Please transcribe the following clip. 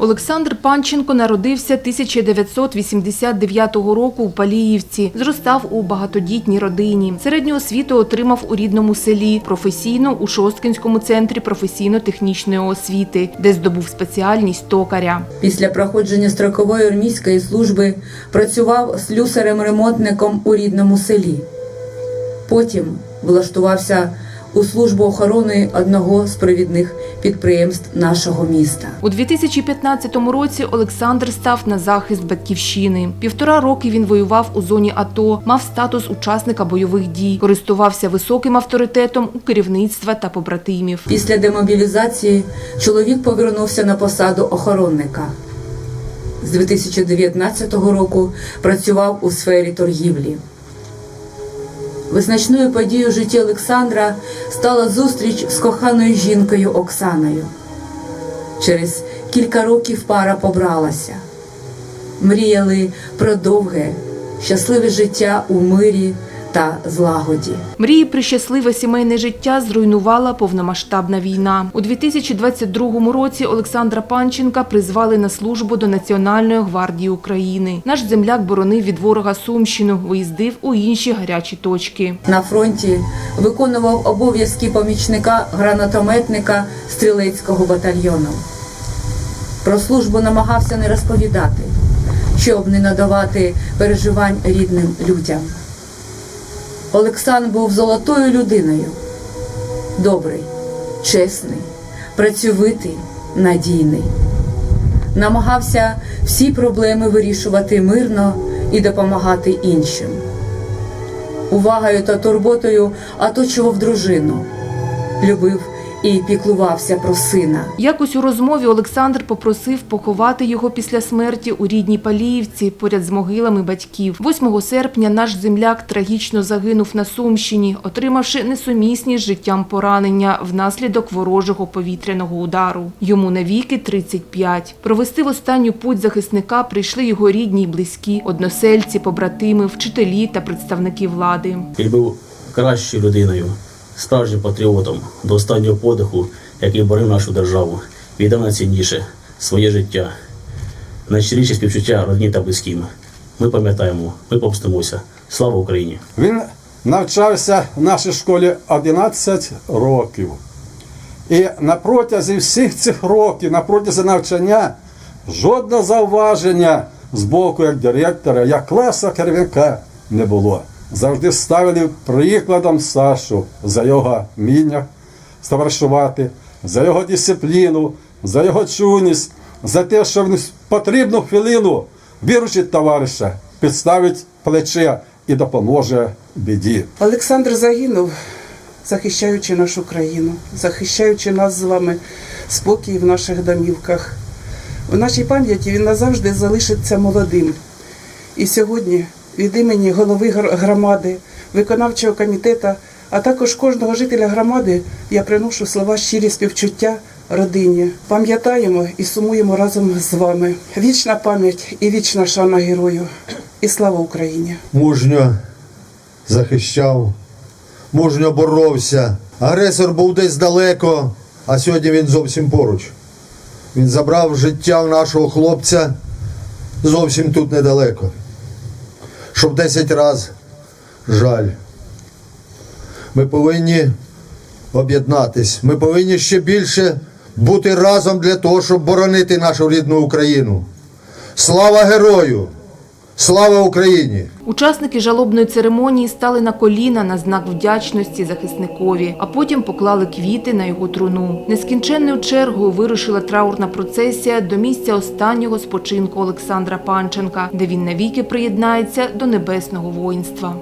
Олександр Панченко народився 1989 року у Паліївці. Зростав у багатодітній родині. Середню освіту отримав у рідному селі, професійно у Шосткинському центрі професійно-технічної освіти, де здобув спеціальність токаря. Після проходження строкової армійської служби працював слюсарем-ремонтником у рідному селі. Потім влаштувався у службу охорони одного з провідних підприємств нашого міста. У 2015 році Олександр став на захист батьківщини. Півтора роки він воював у зоні АТО, мав статус учасника бойових дій, користувався високим авторитетом у керівництва та побратимів. Після демобілізації чоловік повернувся на посаду охоронника. З 2019 року працював у сфері торгівлі. Визначною подією в житті Олександра стала зустріч з коханою жінкою Оксаною. Через кілька років пара побралася. Мріяли про довге, щасливе життя у мирі та злагоді. Мрії про щасливе сімейне життя зруйнувала повномасштабна війна. У 2022 році Олександра Панченка призвали на службу до Національної гвардії України. Наш земляк боронив від ворога Сумщину, виїздив у інші гарячі точки. На фронті виконував обов'язки помічника гранатометника стрілецького батальйону. Про службу намагався не розповідати, щоб не надавати переживань рідним людям. Олександр був золотою людиною, добрий, чесний, працьовитий, надійний. Намагався всі проблеми вирішувати мирно і допомагати іншим. Увагою та турботою оточував дружину, любив і піклувався про сина. Якось у розмові Олександр попросив поховати його після смерті у рідній Паліївці поряд з могилами батьків. 8 серпня наш земляк трагічно загинув на Сумщині, отримавши несумісні з життям поранення внаслідок ворожого повітряного удару. Йому навіки 35. Провести в останню путь захисника прийшли його рідні й близькі, односельці, побратими, вчителі та представники влади. Він був кращою людиною, справжнім патріотом до останнього подиху, який борив нашу державу, віддав найцінніше своє життя. Найщиріші співчуття родні та близьким. Ми пам'ятаємо, ми помстимося. Слава Україні! Він навчався в нашій школі 11 років. І на протязі всіх цих років, на протязі навчання, жодного зауваження з боку як директора, як класу керівника не було. Завжди ставили прикладом Сашу за його вміння товаришувати, за його дисципліну, за його чуйність, за те, що в потрібну хвилину виручить товариша, підставить плече і допоможе біді. Олександр загинув, захищаючи нашу країну, захищаючи нас з вами спокій в наших домівках. У нашій пам'яті він назавжди залишиться молодим. І сьогодні від імені голови громади, виконавчого комітету, а також кожного жителя громади я приношу слова щирі співчуття родині. Пам'ятаємо і сумуємо разом з вами. Вічна пам'ять і вічна шана герою. І слава Україні! мужньо захищав, мужньо боровся. Агресор був десь далеко, а сьогодні він зовсім поруч. Він забрав життя нашого хлопця зовсім тут недалеко. Щоб 10 разів жаль. Ми повинні об'єднатись. Ми повинні ще більше бути разом для того, щоб боронити нашу рідну Україну. Слава герою! Слава Україні! Учасники жалобної церемонії стали на коліна на знак вдячності захисникові, а потім поклали квіти на його труну. Нескінченною чергою вирушила траурна процесія до місця останнього спочинку Олександра Панченка, де він навіки приєднається до небесного воїнства.